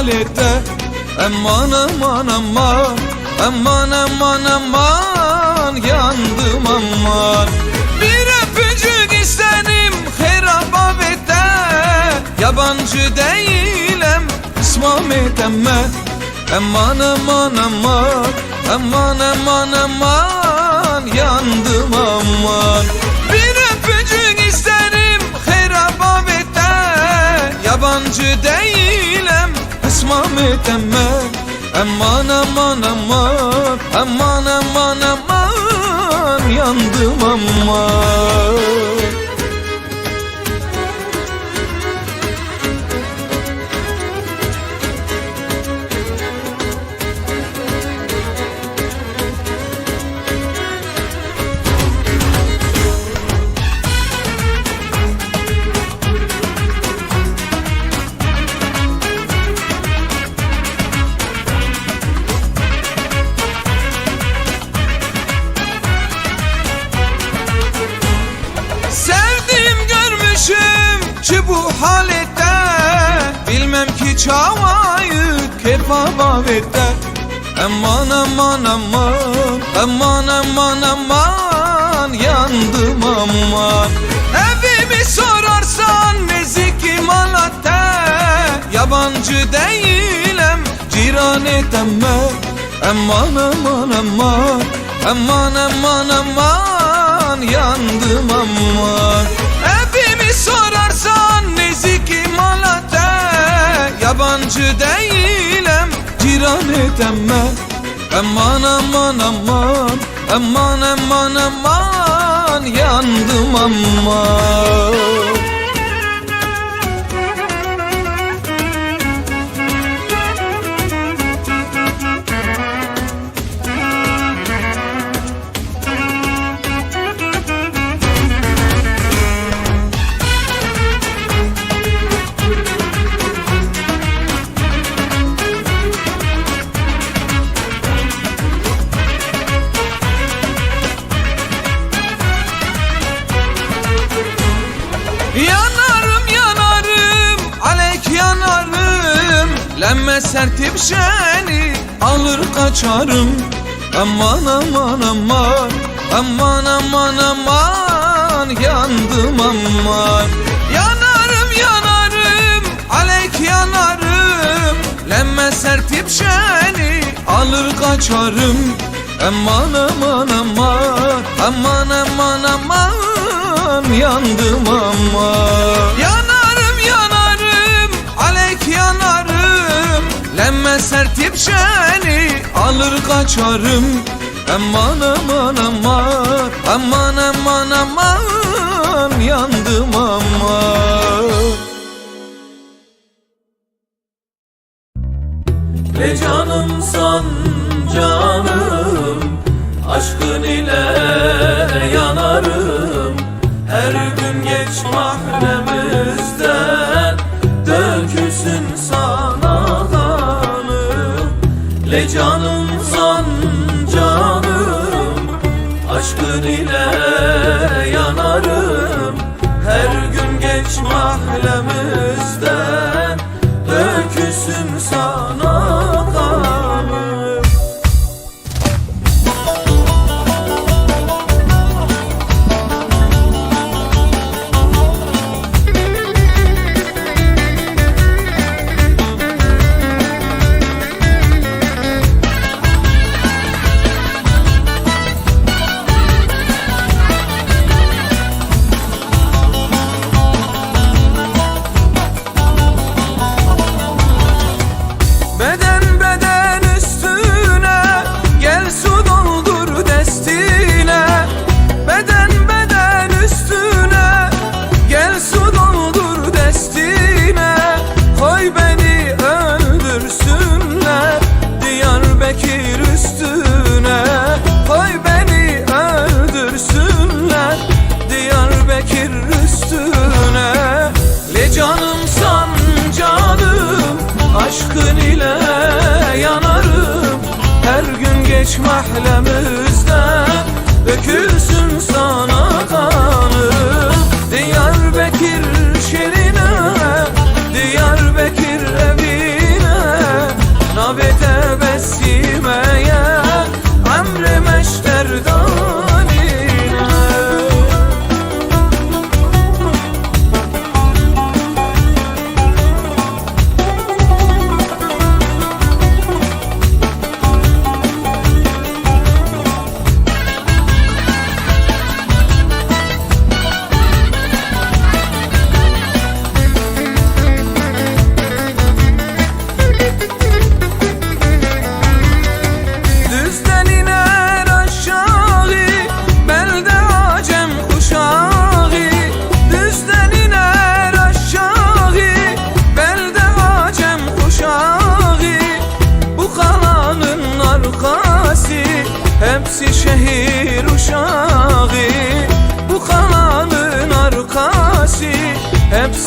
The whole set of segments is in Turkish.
halette Aman aman aman Aman aman aman Yandım aman. Bir öpücük isterim herababette Yabancı değilim İsmamet emme Aman aman aman Aman aman aman Yandım aman. Bir öpücük isterim herababette Yabancı değilim Emme Aman aman aman Aman aman aman Yandım aman halette. Bilmem ki çavayı kefavavette Aman aman aman Aman aman aman Yandım aman. Evimi sorarsan Neziki Malatya Yabancı değilim Ciran etemme Aman aman aman Aman aman aman Yandım aman Yabancı değilim. Ciran etemme Aman aman aman. Aman aman aman. Yandım aman şeni alır kaçarım. Aman aman aman aman aman aman yandım aman. Yanarım yanarım alek yanarım. Lemme sertip şeni alır kaçarım. Aman aman aman aman aman aman yandım aman. Yanarım yanarım Lemme sertip şeni alır kaçarım. Aman aman aman aman aman aman yandım aman Ve canım Aşkın ile yanarım. Her gün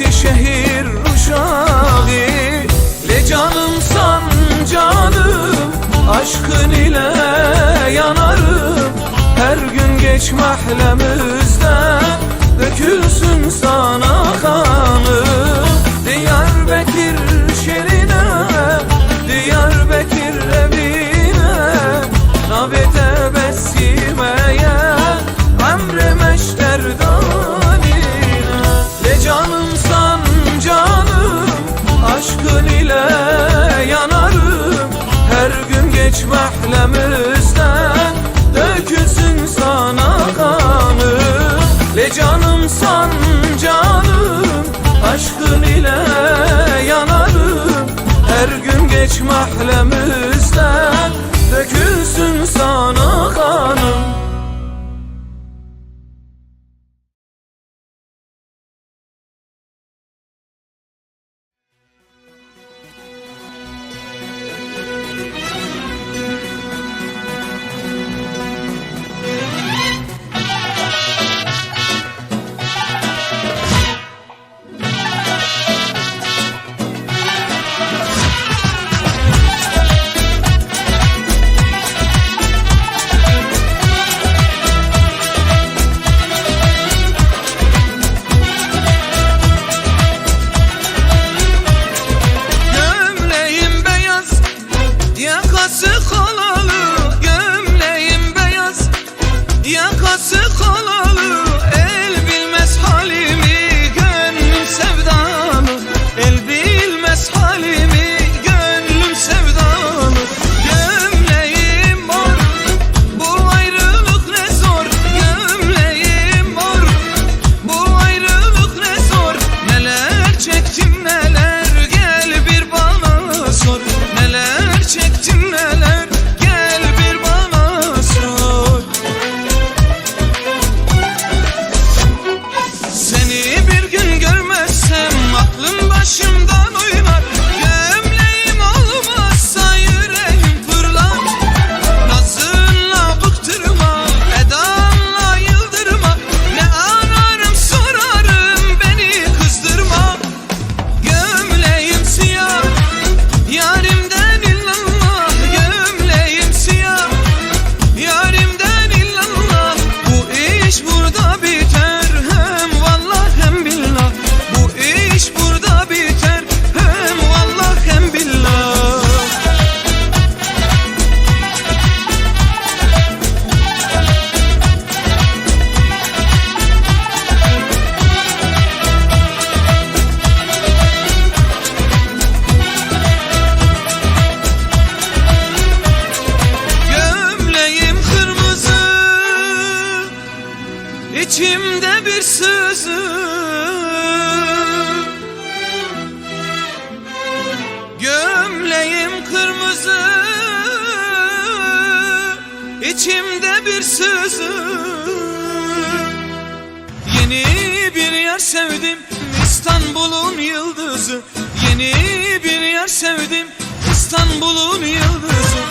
Hazreti şehir uşağı Le canım sancanım Aşkın ile yanarım Her gün geç mahlemizden Dökülsün sana kanım Geçme ahlemizden Dökülsün sana kanı Le canım sancanım Aşkın ile yanarım. Her gün geç mahlemizden Dökülsün sana kanım. İstanbul'un yıldızı. Yeni bir yer sevdim. İstanbul'un yıldızı.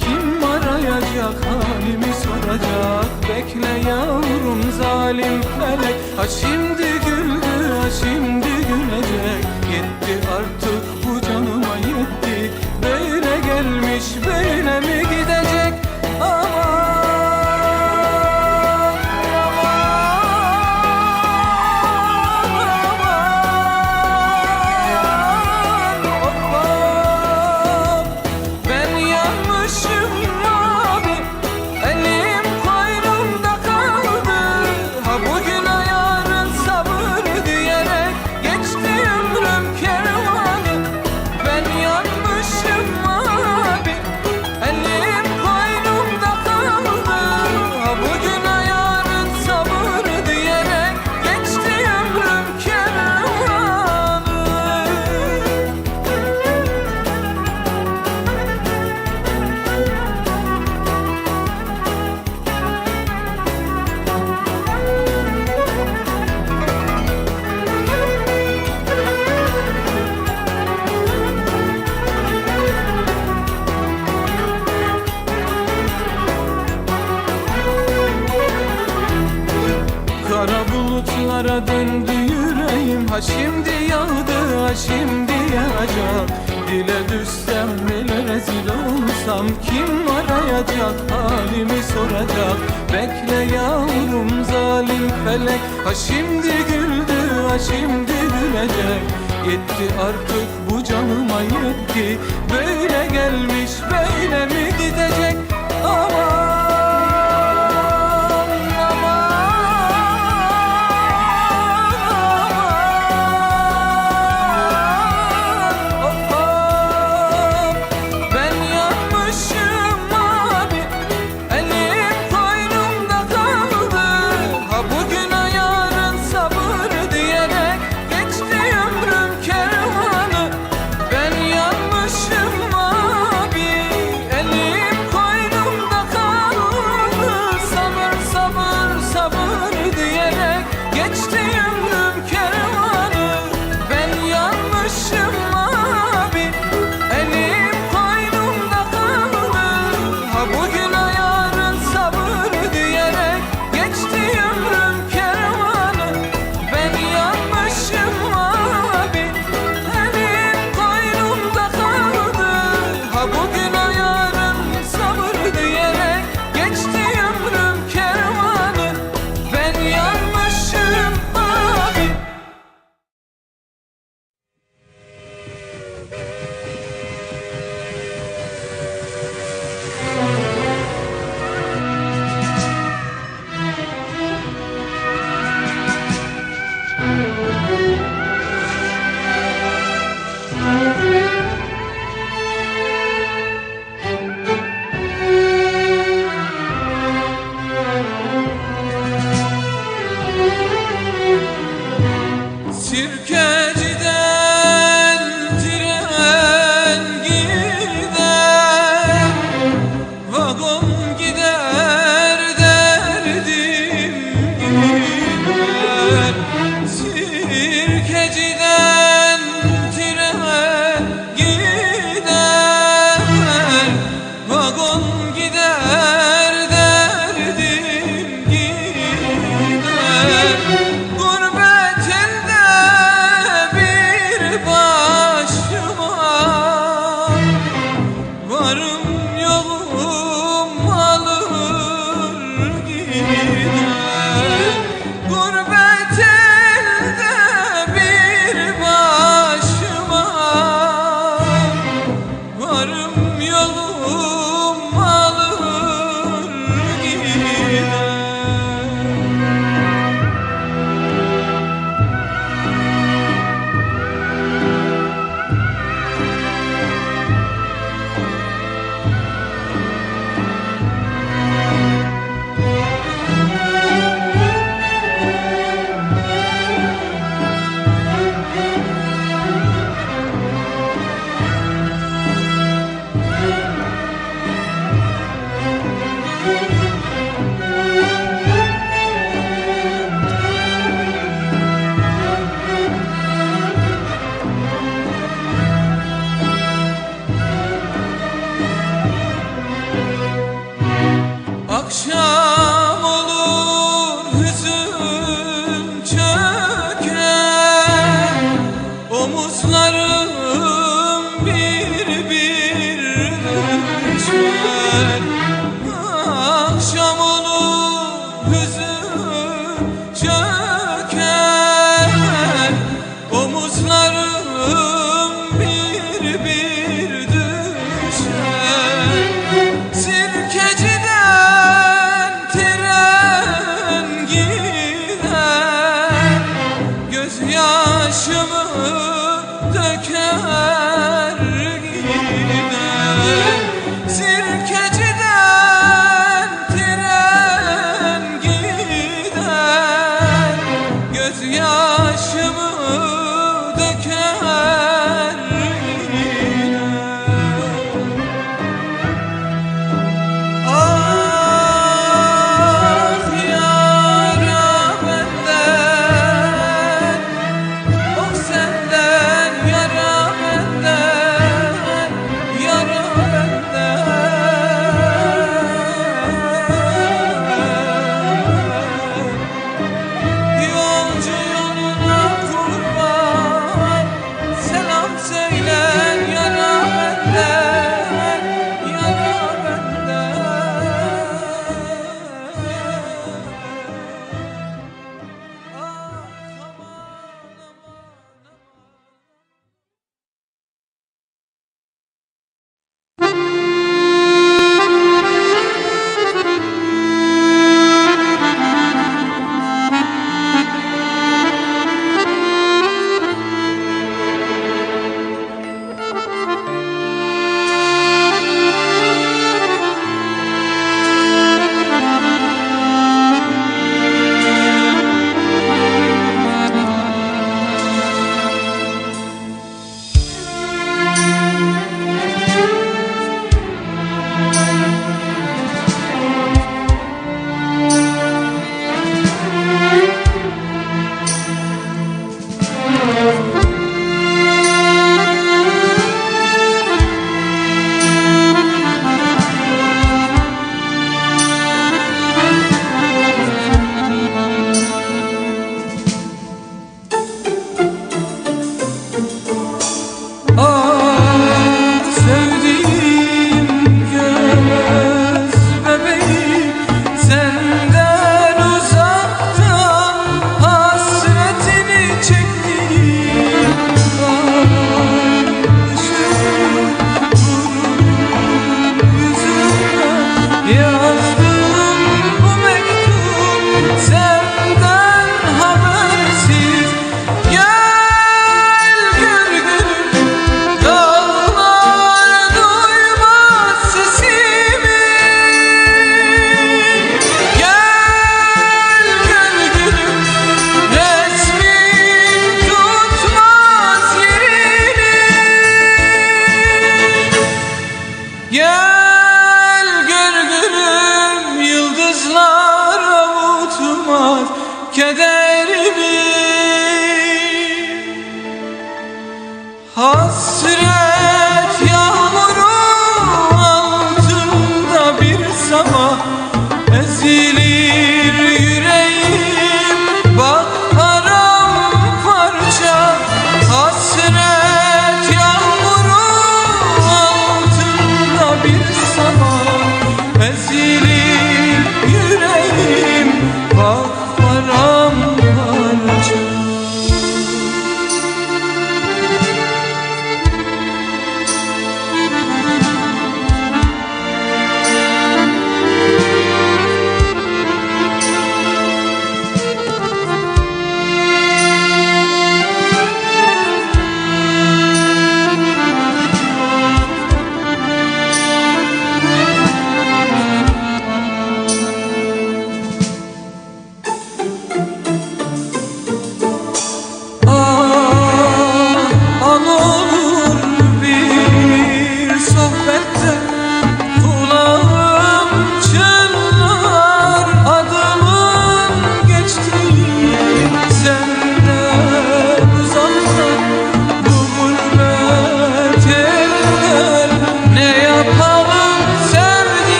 Kim arayacak halimi soracak? Bekle yavrum zalim felek. Ha şimdi güldü ha şimdi gülecek. Yetti artık bu canıma yetti. Böyle gelmiş böyle mi gidecek? Aman soracak Halimi soracak. Bekle yavrum zalim felek Ha şimdi güldü ha şimdi gülecek. Yetti artık bu canıma yetti Böyle gelmiş böyle mi gidecek? Ama